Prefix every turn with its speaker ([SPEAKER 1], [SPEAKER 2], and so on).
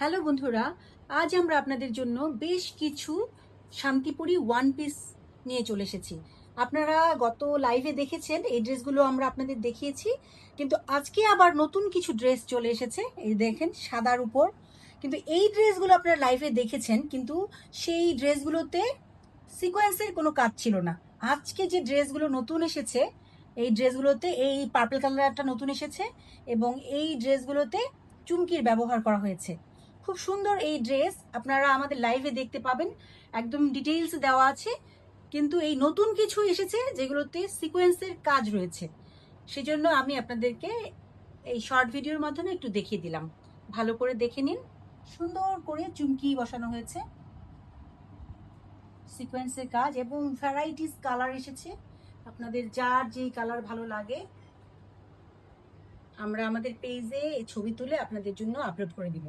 [SPEAKER 1] Hello বন্ধুরা, আজ আমরা আপনাদের জন্য বেশ কিছু শান্তিপুরি ওয়ান পিস নিয়ে চলে এসেছি। আপনারা গত লাইভে দেখেছেন, এই ড্রেসগুলো আমরা আপনাদের দেখিয়েছি, কিন্তু আজকে আবার নতুন কিছু ড্রেস চলে এসেছে, এই দেখেন সাদার উপর। কিন্তু এই ড্রেসগুলো আপনারা লাইভে দেখেছেন, কিন্তু সেই ড্রেসগুলোতে সিকোয়েন্সের কোনো কাজ ছিল না। আজকে যে ড্রেসগুলো নতুন এসেছে, এই ড্রেসগুলোতে এই পার্পল কালারটা নতুন এসেছে এবং এই ড্রেসগুলোতে চুমকির ব্যবহার করা হয়েছে। খুব সুন্দর এই ড্রেস আপনারা আমাদের লাইভে দেখতে পাবেন। একদম ডিটেইলস দেওয়া আছে। কিন্তু এই নতুন কিছু এসেছে যেগুলোতে সিকোয়েন্সের কাজ রয়েছে। সেজন্য আমি আপনাদেরকে এই শর্ট ভিডিওর মাধ্যমে একটু দেখিয়ে দিলাম। ভালো করে দেখে নিন। সুন্দর করে চুমকি বসানো হয়েছে। সিকোয়েন্সের কাজ এবং ভ্যারাইটিস কালার এসেছে। আপনাদের যার যেই কালার ভালো লাগে, আমরা আমাদের পেজে ছবি তুলে আপনাদের জন্য আপলোড করে দিব।